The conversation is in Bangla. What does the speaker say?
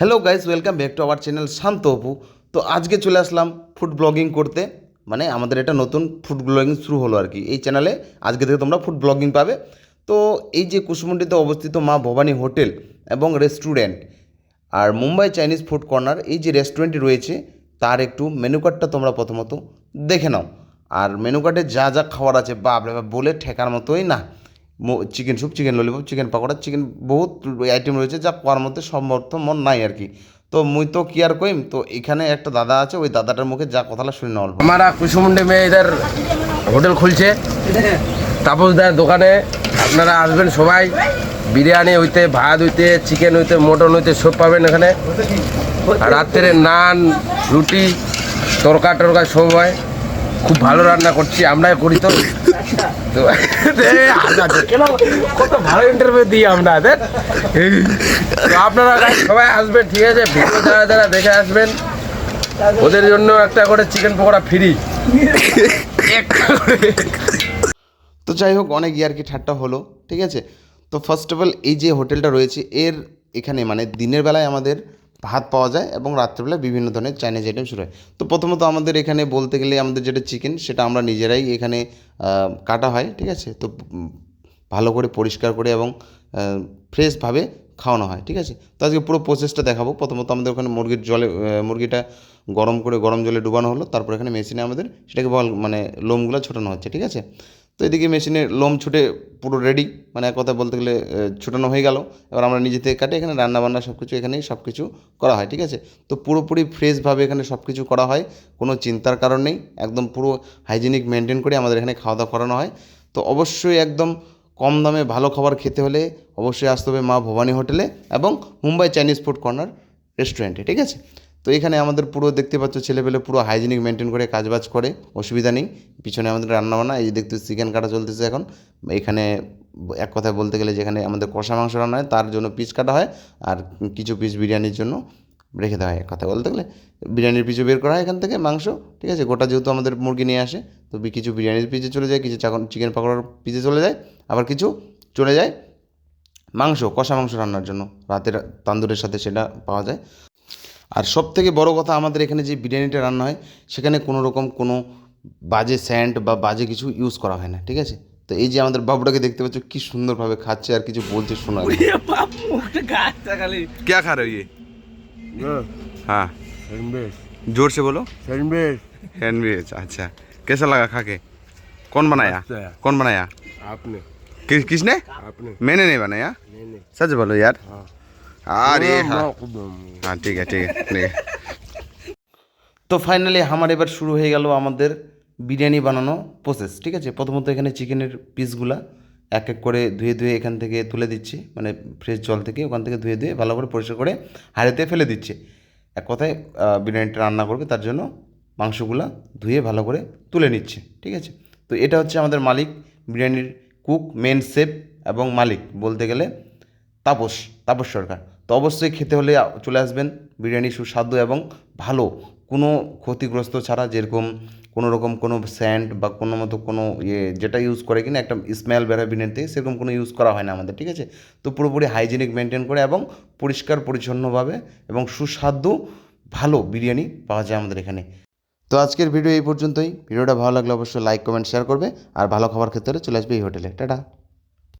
Hello guys welcome back to our channel Shanta Apu তো আজকে চলে আসলাম ফুড ব্লগিং করতে। মানে আমাদের এটা নতুন ফুড ব্লগিং শুরু হলো আর কি। এই চ্যানেলে আজকে থেকে তোমরা ফুড ব্লগিং পাবে। তো এই যে কুসুমন্ডিতে অবস্থিত মা ভবানী হোটেল এবং রেস্টুরেন্ট আর মুম্বাই চাইনিজ ফুড কর্নার এই যে রেস্টুরেন্টটি রয়েছে, তার একটু মেনু কার্ডটা তোমরা প্রথমত দেখে নাও। আর মেনু কার্ডে যা যা খাবার আছে, বাপরে বাপ, বলে ঠেকার মতোই না। Chicken soup chicken lollipop chicken pakora chicken বহুত আইটেম রয়েছে যা পাওয়ার মধ্যে সমর্থ মন নাই আর কি। তো মুই তো কি আর কইম? তো এখানে একটা দাদা আছে, ওই দাদাটার মুখে যা কথাটা শুনে নেওয়া আমার কুসুমুন্ডি মেয়ে এদের হোটেল খুলছে। তাপসদার দোকানে আপনারা আসবেন সবাই। বিরিয়ানি হইতে, ভাত হইতে চিকেন হইতে, মটন হইতে, সব পাবেন এখানে। রাত্রে নান, রুটি তরকা টরকা সব হয়। খুব ভালো রান্না করছি আমরাই করি তো। আচ্ছা, আচ্ছা, কত ভালো ইন্টারভিউ দিই আমরা আপনারা সবাই আসবেন ঠিক আছে? ভিডিও যারা যারা দেখে আসবেন ওদের জন্য একটা করে চিকেন পকোড়া ফ্রি তো যাই হোক অনেক ইয়ারকি ঠাট্টা হলো ঠিক আছে? তো ফার্স্ট অফ অল এই যে হোটেলটা রয়েছে এর এখানে মানে দিনের বেলায় আমাদের ভাত পাওয়া যায় এবং রাত্রেবেলায় বিভিন্ন ধরনের চাইনিজ আইটেম শুরু হয়। তো প্রথমত আমাদের এখানে বলতে গেলে আমাদের যেটা চিকেন সেটা আমরা নিজেরাই এখানে কাটা হয়, ঠিক আছে? তো ভালো করে পরিষ্কার করে এবং ফ্রেশভাবে খাওয়ানো হয়, ঠিক আছে? তো আজকে পুরো প্রসেসটা দেখাবো। প্রথমত আমাদের ওখানে মুরগির জলে মুরগিটা গরম করে, গরম জলে ডুবানো হলো। তারপর এখানে মেশিনে আমাদের সেটাকে বল মানে লোমগুলো ছোটানো হচ্ছে, ঠিক আছে? তো এদিকে মেশিনে লোম ছুটে পুরো রেডি মানে এক কথা বলতে গেলে ছুটানো হয়ে গেল। এবার আমরা নিজে থেকে কাটে এখানে রান্না বান্না সব কিছু এখানেই সব কিছু করা হয়, ঠিক আছে? তো পুরোপুরি ফ্রেশভাবে এখানে সব কিছু করা হয়, কোনো চিন্তার কারণ নেই, একদম পুরো হাইজিনিক মেনটেন করে আমাদের এখানে খাওয়া দাওয়া করানো হয়। তো অবশ্যই একদম কম দামে ভালো খাবার খেতে হলে অবশ্যই আসতে হবে মা ভবানী হোটেলে এবং মুম্বাই চাইনিজ ফুড কর্নার রেস্টুরেন্টে, ঠিক আছে? তো এখানে আমাদের পুরো দেখতে পাচ্ছ ছেলেপেলে পুরো হাইজিনিক মেনটেন করে কাজবাজ করে, অসুবিধা নেই। পিছনে আমাদের রান্নাবান্না, এই যে দেখতে চিকেন কাটা চলতেছে এখন। এখানে এক কথায় বলতে গেলে যেখানে আমাদের কষা মাংস রান্না হয়, তার জন্য পিস কাটা হয় আর কিছু পিস বিরিয়ানির জন্য রেখে দেওয়া হয় কথায় বলতে গেলে। বিরিয়ানির পিছু বের করা হয় এখান থেকে মাংস, ঠিক আছে? গোটা যেহেতু আমাদের মুরগি নিয়ে আসে, তো কিছু বিরিয়ানির পিছে চলে যায়, কিছু চিকেন পাকোড়ার পিছে চলে যায়, আবার কিছু চলে যায় মাংস, কষা মাংস রান্নার জন্য। রাতের তান্দুরের সাথে সেটা পাওয়া যায়। আর সব থেকে বড় কথা আমাদের এখানে যে বিরিয়ানিটা রান্না হয় সেখানে কোনো রকম কোনো বাজে স্যান্ড বা বাজে কিছু ইউজ করা হয় না ঠিক আছে তো এই যে আমাদের বাবুটাকে দেখতে পাচ্ছ কি সুন্দরভাবে খাচ্ছে আর কিছু বলছে শোনা क्या खा रहे हो ये हाँ जोर से बोलो सैंडविच अच्छा कैसा लगा खा के कौन बनाया अच्छा है। कौन बनाया आपने किस किसने आपने मैंने नहीं बनाया सच बोलो यार আরে হ্যাঁ ঠিক আছে ঠিক আছে তো ফাইনালি আমার এবার শুরু হয়ে গেল আমাদের বিরিয়ানি বানানো প্রসেস ঠিক আছে? প্রথমত এখানে চিকেনের পিসগুলা এক এক করে ধুয়ে ধুয়ে এখান থেকে তুলে দিচ্ছি মানে ফ্রেশ জল থেকে ওখান থেকে ধুয়ে ধুয়ে ভালো করে পরিষ্কার করে হাড়িতে ফেলে দিচ্ছে। এক কথায় বিরিয়ানিটা রান্না করবে তার জন্য মাংসগুলা ধুয়ে ভালো করে তুলে নিচ্ছে ঠিক আছে? তো এটা হচ্ছে আমাদের মালিক বিরিয়ানির কুক মেন শেফ এবং মালিক বলতে গেলে তাপস তাপস সরকার। তো অবশ্যই খেতে হলে চলে আসবেন। বিরিয়ানি সুস্বাদু এবং ভালো। কোনো ক্ষতিগ্রস্ত ছাড়া যেরকম কোনো রকম কোনো স্যান্ড বা কোনো মতো কোনো ইয়ে যেটা ইউজ করে কিনা একটা স্মেল বেরোয় বিরিয়ানি থেকে সেরকম কোনো ইউজ করা হয় না আমাদের, ঠিক আছে? তো পুরোপুরি হাইজিনিক মেনটেন করে এবং পরিষ্কার, পরিচ্ছন্নভাবে এবং সুস্বাদু, ভালো বিরিয়ানি পাওয়া যায় আমাদের এখানে। তো আজকের ভিডিও এই পর্যন্তই। ভিডিওটা ভালো লাগলে অবশ্যই লাইক কমেন্ট শেয়ার করবে। আর ভালো খাবার হলে চলে আসবে এই হোটেলে। টাটা।